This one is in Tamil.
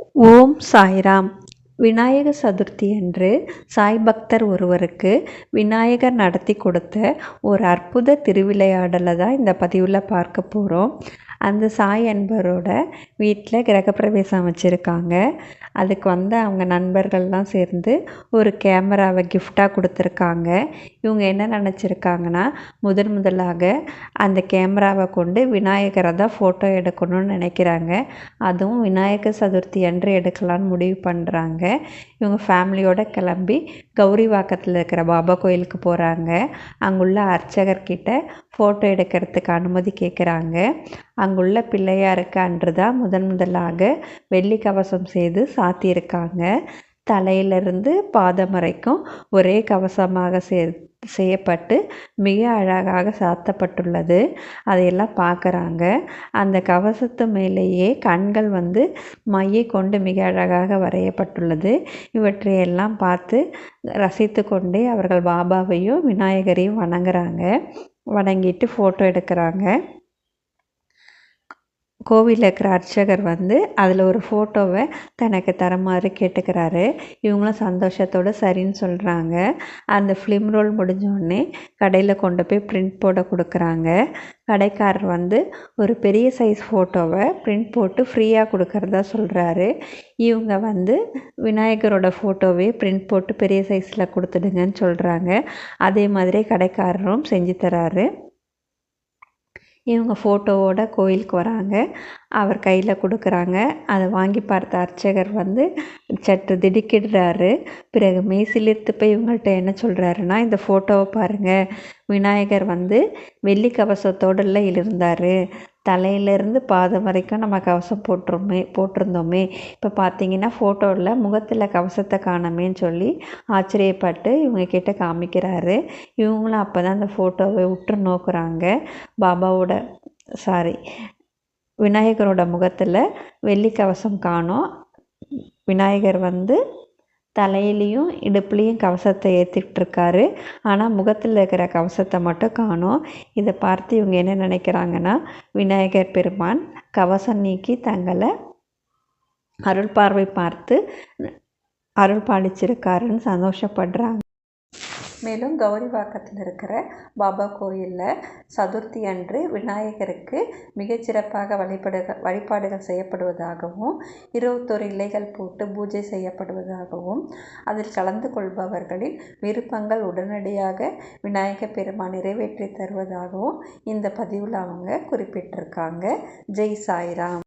ஓம் சாய்ராம். விநாயக சதுர்த்தி அன்று சாய் பக்தர் ஒருவருக்கு விநாயகர் நடத்தி கொடுத்த ஒரு அற்புத திருவிளையாடலை தான் இந்த பதிவில் பார்க்க போகிறோம் அந்த சாய் அன்பரோட வீட்டில் கிரகப்பிரவேசம் வச்சுருக்காங்க அதுக்கு வந்து அவங்க நண்பர்கள்லாம் சேர்ந்து ஒரு கேமராவை கிஃப்டாக கொடுத்துருக்காங்க. இவங்க என்ன நினச்சிருக்காங்கன்னா முதன் முதலாக அந்த கேமராவை கொண்டு விநாயகரை தான் ஃபோட்டோ எடுக்கணும்னு நினைக்கிறாங்க. அதுவும் விநாயகர் சதுர்த்தி அன்று எடுக்கலான்னு முடிவு பண்ணுறாங்க இவங்க ஃபேமிலியோடு கிளம்பி கௌரி வாக்கத்தில் இருக்கிற பாபா கோயிலுக்கு போகிறாங்க அங்குள்ள அர்ச்சகர்கிட்ட ஃபோட்டோ எடுக்கிறதுக்கு அனுமதி கேட்குறாங்க அங்குள்ள பிள்ளையாருக்கு அன்று தான் முதன் முதலாக வெள்ளி கவசம் செய்து சாத்தியிருக்காங்க. தலையிலிருந்து பாதம் வரைக்கும் ஒரே கவசமாக சே செய்யப்பட்டு மிக அழகாக சாத்தப்பட்டுள்ளது. அதையெல்லாம் பார்க்குறாங்க அந்த கவசத்து மேலேயே கண்கள் வந்து மையை கொண்டு மிக அழகாக வரையப்பட்டுள்ளது. இவற்றையெல்லாம் பார்த்து ரசித்து கொண்டே அவர்கள் பாபாவையும் விநாயகரையும் வணங்குறாங்க. வணங்கிட்டு ஃபோட்டோ எடுக்கிறாங்க. கோவிலில் இருக்கிற அர்ச்சகர் வந்து அதில் ஒரு ஃபோட்டோவை தனக்கு தரமாறு கேட்டுக்கிறாரு. இவங்களும் சந்தோஷத்தோடு சரின்னு சொல்கிறாங்க அந்த ஃபிலிம் ரோல் முடிஞ்சோடனே கடையில் கொண்டு போய் பிரிண்ட் போட கொடுக்குறாங்க. கடைக்காரர் வந்து ஒரு பெரிய சைஸ் ஃபோட்டோவை பிரிண்ட் போட்டு ஃப்ரீயாக கொடுக்குறதா சொல்கிறாரு இவங்க வந்து விநாயகரோட ஃபோட்டோவே பிரிண்ட் போட்டு பெரிய சைஸில் கொடுத்துடுங்கன்னு சொல்கிறாங்க அதே மாதிரி கடைக்காரரும் செஞ்சு தராரு. இவங்க ஃபோட்டோவோட கோயிலுக்கு வராங்க. அவர் கையில் கொடுக்குறாங்க. அதை வாங்கி பார்த்த அர்ச்சகர் வந்து சற்று திடுக்கிடுறாரு. பிறகு மெய்சிலிர்த்து போய் இவங்கள்ட்ட என்ன சொல்கிறாருன்னா இந்த ஃபோட்டோவை பாருங்கள் விநாயகர் வந்து வெள்ளி கவசத்தோடல இருந்தார். தலையிலேருந்து பாதம் வரைக்கும் நம்ம கவசம் போட்டுருமே போட்டிருந்தோமே. இப்போ பார்த்தீங்கன்னா ஃபோட்டோவில் முகத்தில் கவசத்தை காணமேன்னு சொல்லி ஆச்சரியப்பட்டு இவங்க கிட்ட காமிக்கிறாரு. இவங்களும் அப்போ தான் அந்த ஃபோட்டோவை உற்று நோக்குறாங்க. பாபாவோட சாரி விநாயகரோட முகத்தில் வெள்ளி கவசம் காணும். விநாயகர் வந்து தலையிலையும் இடுப்புலேயும் கவசத்தை ஏற்றிட்டுருக்காரு ஆனால் முகத்தில் இருக்கிற கவசத்தை மட்டும் காணும். இதை பார்த்து இவங்க என்ன நினைக்கிறாங்கன்னா விநாயகர் பெருமான் கவசம் நீக்கி தங்களை அருள் பார்வை பார்த்து அருள் பாலிச்சிருக்காருன்னு சந்தோஷப்படுறாங்க. மேலும் கௌரிவாக்கத்தில் இருக்கிற பாபா கோயிலில் சதுர்த்தி அன்று விநாயகருக்கு மிகச்சிறப்பாக வழிபடு வழிபாடுகள் செய்யப்படுவதாகவும் இருபத்தொரு இலைகள் போட்டு பூஜை செய்யப்படுவதாகவும் அதில் கலந்து கொள்பவர்களின் விருப்பங்கள் உடனடியாக விநாயகர் பெருமான் நிறைவேற்றி தருவதாகவும் இந்த பதிவில் அவங்க குறிப்பிட்டிருக்காங்க. ஜெய் சாய்ராம்.